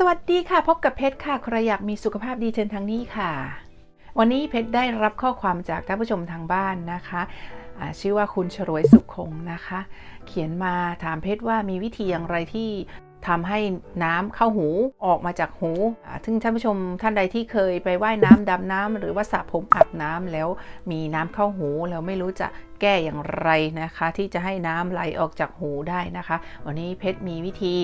สวัสดีค่ะ พบกับเพชรค่ะ ใครอยากมีสุขภาพดีเชิญทางนี้ค่ะ วันนี้เพชรได้รับข้อความจากท่านผู้ชมทางบ้านนะคะชื่อว่าคุณฉรวยสุขคงนะคะ เขียนมาถามเพชรว่ามีวิธีอย่างไรที่ทำให้น้ำเข้าหูออกมาจากหูซึ่งท่านผู้ชมท่านใดที่เคยไปว่ายน้ำดำน้ำหรือว่าสระผมอาบน้ำแล้วมีน้ำเข้าหูแล้วไม่รู้จะ แก้อย่างไรนะคะ ที่จะให้น้ำไหลออกจากหูได้นะคะ วันนี้เพชรมีวิธี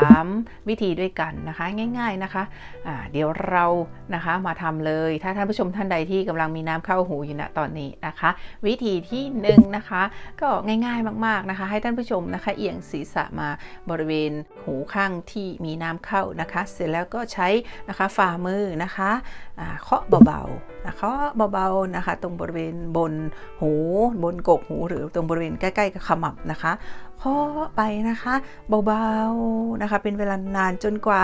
3 วิธีด้วยกันนะคะ ง่าย ๆนะคะอ่าเดี๋ยวเรานะคะมาทำเลย ถ้าท่านผู้ชมท่านใดที่กำลังมีน้ำเข้าหูอยู่ณตอนนี้นะคะ วิธีที่หนึ่งนะคะ ก็ง่ายๆมากๆนะคะ ให้ท่านผู้ชมนะคะ เอียงศีรษะมาบริเวณหูข้างที่มีน้ำเข้านะคะ เสร็จแล้วก็ใช้นะคะฝ่ามือนะคะเคาะเบาๆนะเคาะเบาๆนะคะ ตรงบริเวณบนหูบนกกหูหรือตรงบริเวณใกล้ๆกับขมับนะคะเคาะไปนะคะเบาๆนะคะ เป็นเวลานานจนกว่า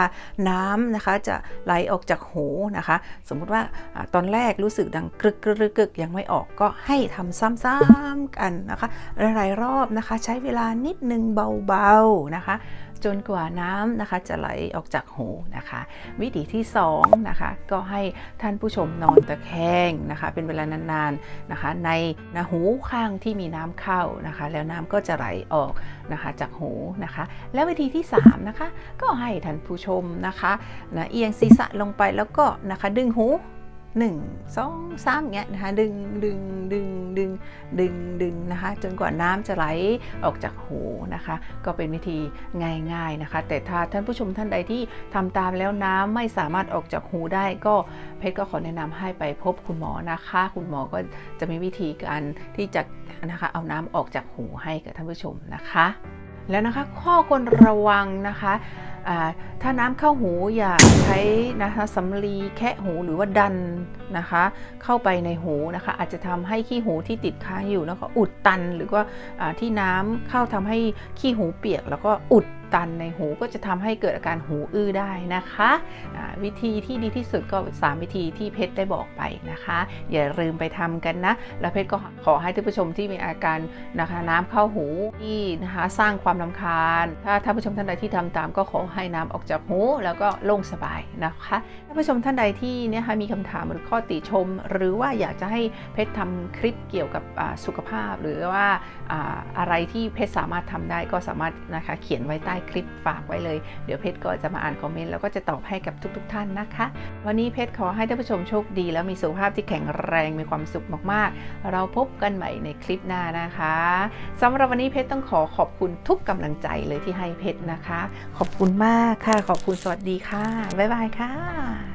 น้ำนะคะ จะไหลออกจากหูนะคะ สมมุติว่าอตอนแรกรู้สึกดังกรึกกรึกกึกยังไม่ออกก็ให้ทำซ้ำๆกันนะคะหลายๆรอบนะคะ ใช้เวลานิดนึงเบาๆนะคะ จนกว่าน้ำนะคะ จะไหลออกจากหูนะคะ วิธีที่2นะคะก็ให้ท่านผู้ชมนอนตะแคงนะคะ เป็นเวลานานๆนะคะ ในนะหูขางที่มีน้ำเข้านะคะ แล้วน้ำก็จะไหลออกนะคะจากหูนะคะ แล้ววิธีที่3นะคะก็ให้ท่านผู้ชมนะคะนะเอียงศีรษะลงไปแล้วก็นะคะดึงหู 1 2 3เงี้ยนะคะดึงดึงดึงดึงดึงดึงนะคะจนกว่าน้ำจะไหลออกจากหูนะคะ ก็เป็นวิธีง่ายๆนะคะ แต่ถ้าท่านผู้ชมท่านใดที่ทำตามแล้วน้ำไม่สามารถออกจากหูได้ก็เพชรก็ขอแนะนำให้ไปพบคุณหมอนะคะ คุณหมอก็จะมีวิธีการที่จะนะคะเอาน้ำออกจากหูให้กับท่านผู้ชมนะคะ แล้วนะคะข้อควรระวังนะคะ ถ้าน้ำเข้าหูอย่าใช้นะคะสำลีแคะหูหรือว่าดันนะคะ เข้าไปในหูนะคะ อาจจะทำให้ขี้หูที่ติดค้างอยู่แล้วก็อุดตัน หรือว่าอ่าที่น้ำเข้าทำให้ขี้หูเปียกแล้วก็อุด ตันในหูก็จะทำให้เกิดอาการหูอื้อได้นะคะอ่าวิธีที่ดีที่สุดก็ 3 วิธีที่เพชรได้บอกไปนะคะ อย่าลืมไปทำกันนะ แล้วเพชรก็ขอให้ท่านผู้ชมที่มีอาการนะคะน้ำเข้าหูที่นะคะสร้างความลำคาญ ถ้าท่านผู้ชมท่านใดที่ทำตามก็ขอให้น้ำออกจากหู แล้วก็โล่งสบายนะคะท่านผู้ชมท่านใดที่เนี่ยคะมีคำถามหรือข้อติชม หรือว่าอยากจะให้เพชรทำคลิปเกี่ยวกับสุขภาพ หรือว่าอ่าอะไรที่เพชรสามารถทำได้ก็สามารถนะคะเขียนไว้ใต้คลิปฝากไว้เลย เดี๋ยวเพชรก็จะมาอ่านคอมเมนต์แล้วก็จะตอบให้กับทุกๆท่านนะคะ วันนี้เพชรขอให้ท่านผู้ชมโชคดี แล้วมีสุขภาพที่แข็งแรงมีความสุขมากๆ เราพบกันใหม่ในคลิปหน้านะคะสำหรับวันนี้เพชรต้องขอขอบคุณทุกกำลังใจเลยที่ให้เพชรนะคะ ขอบคุณมากค่ะ ขอบคุณสวัสดีค่ะบ๊ายบายค่ะ